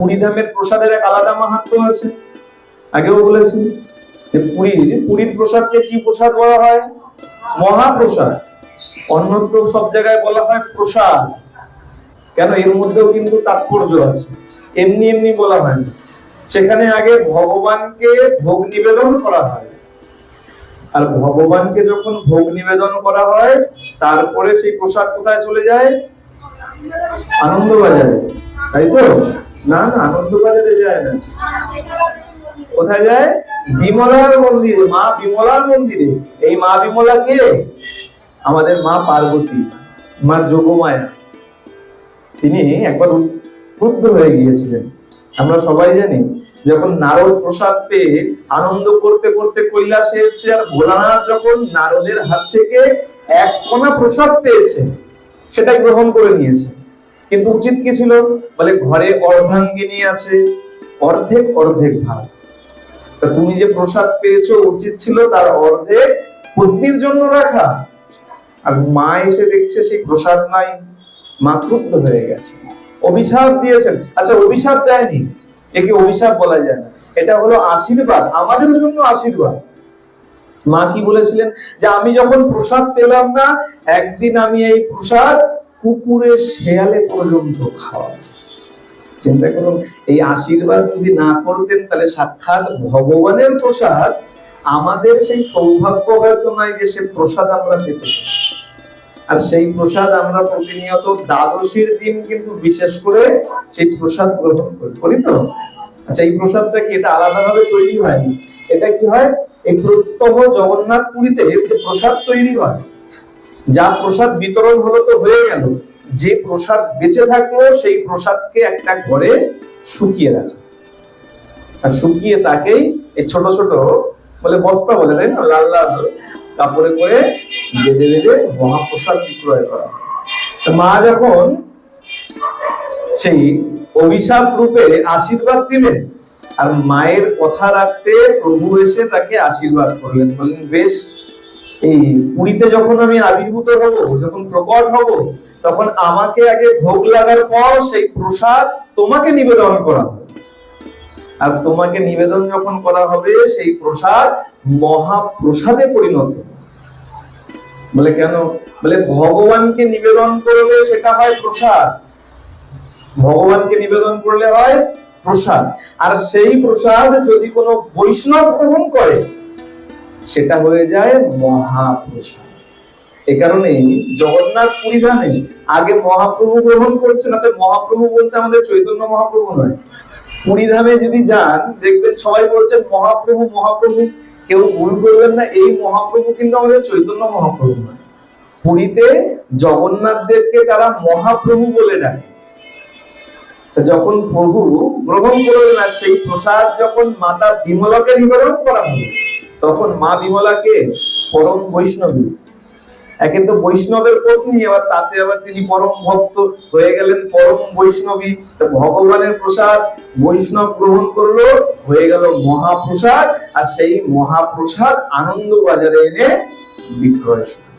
পুরী ধামের প্রসাদের এক আলাদা মাহাত্ম আছে। আগেও বলেছি যে পুরী পুরীর প্রসাদকে কি প্রসাদ বলা হয়? মহাপ্রসাদ। অন্যত্র সব জায়গায় বলা হয় প্রসাদ। কেন? এর মধ্যেও কিন্তু তাৎপর্য আছে। এমনি এমনি বলা হয় না সেখানে আগে ভগবানকে ভোগ নিবেদন করা হয়। আর ভগবানকে যখন ভোগ নিবেদন করা হয়, তারপরে সেই প্রসাদ কোথায় চলে যায়? আনন্দবাজারে। তাই তো? না না আনন্দবাজারে যায় না। কোথায় যায়? বিমলার মন্দিরে। মা বিমলার মন্দিরে। এই মা বিমলা কে? আমাদের মা পার্বতী, মা যোগমায়া। তিনি একবার ক্রুদ্ধ হয়ে গিয়েছিলেন। আমরা সবাই জানি, যখন নারদ প্রসাদ পেয়ে আনন্দ করতে করতে কৈলাসে এসে আর ভোলানাথ যখন নারদের হাত থেকে এক কোনা প্রসাদ পেয়েছে সেটা গ্রহণ করে নিয়েছে। কিন্তু উচিত কি ছিল? বলে ঘরে অর্ধাঙ্গিনী আছে, অর্ধেক অর্ধেক ভাগ তা তুমি যে প্রসাদ পেয়েছ, উচিত ছিল তার অর্ধেক পত্নীর জন্য রাখা। আর মা এসে দেখছে সেই প্রসাদ নাই, মা ক্ষুব্ধ হয়ে গেছে। অভিশাপ দিয়েছেন। আচ্ছা অভিশাপ দেয়নি। একে অভিশাপ বলা যায় না। এটা হলো আশীর্বাদ আমাদের জন্য আশীর্বাদ। মা কি বলেছিলেন? যে আমি যখন প্রসাদ পেলাম না, একদিন আমি এই প্রসাদ কুকুরে শেয়ালে পর্যন্ত খাওয়া। চিন্তা করুন, এই আশীর্বাদ যদি না করতেন, তাহলে সাক্ষাৎ ভগবানের প্রসাদ, আমাদের সেই সৌভাগ্য হয়তো নাই যে সে প্রসাদ আমরা পেতে আর সেই প্রসাদ আমরা প্রতিনিয়ত দ্বাদশীর দিন কিন্তু বিশেষ করে সেই প্রসাদ গ্রহণ করি। করি তো? আচ্ছা এই প্রসাদটা কি এটা আলাদাভাবে তৈরি হয়নি? এটা কি হয়? এই প্রত্যহ জগন্নাথ পুরীতে প্রসাদ তৈরি হয় যা প্রসাদ বিতরণ হলো তো হয়ে গেল। যে প্রসাদ বেঁচে থাকল, সেই প্রসাদকে একটা ঘরে শুকিয়ে রাখা। আর শুকিয়ে তাকেই এই ছোট ছোট বলে বস্তা বলে, তাই না? লাল লাল কাপড়ে করে বেঁধে বেঁধে মহাপ্রসাদ বিক্রয় করা তো মা যখন সেই অভিশাপ রূপে আশীর্বাদ দিলেন, আর মায়ের কথা রাখতে প্রভু এসে তাকে আশীর্বাদ করলেন, বললেন, বেশ এই পুরীতে যখন আমি আবির্ভূত হব, যখন প্রকট হব, তখন আমাকে আগে ভোগ লাগার পর সেই প্রসাদ তোমাকে নিবেদন করা হবে। আর তোমাকে নিবেদন যখন করা হবে, সেই প্রসাদ মহাপ্রসাদে পরিণত বলে কেন? বলে ভগবানকে নিবেদন করলে সেটা হয় প্রসাদ। ভগবানকে নিবেদন করলে হয় প্রসাদ। আর সেই প্রসাদ যদি কোনো বৈষ্ণব গ্রহণ করে সেটা হয়ে যায় মহাপ্রসাদ। এ কারণেই জগন্নাথ পুরী ধামে আগে মহাপ্রভু গ্রহণ করছেন। আচ্ছা মহাপ্রভু বলতে আমাদের চৈতন্য মহাপ্রভু নয়। পুরী ধামে যদি যান, দেখবেন সবাই বলছেন মহাপ্রভু মহাপ্রভু। কেউ ভুল করবেন না, এই মহাপ্রভু কিন্তু আমাদের চৈতন্য মহাপ্রভু নয়। পুরীতে জগন্নাথ দেবকে তারা মহাপ্রভু বলে ডাকে। যখন প্রভু গ্রহণ করলেন না সেই প্রসাদ যখন মাতা বিমলাকে নিবেদন করা হলো তখন মা বিমলাকে পরম বৈষ্ণবী। একে তো বৈষ্ণবের পত্নী আবার তাতে আবার তিনি পরম ভক্ত হয়ে গেলেন পরম বৈষ্ণবী। ভগবানের প্রসাদ, বৈষ্ণব গ্রহণ করল, হয়ে গেল মহাপ্রসাদ, আর সেই মহাপ্রসাদ আনন্দ বাজারে এনে বিক্রয় শুরু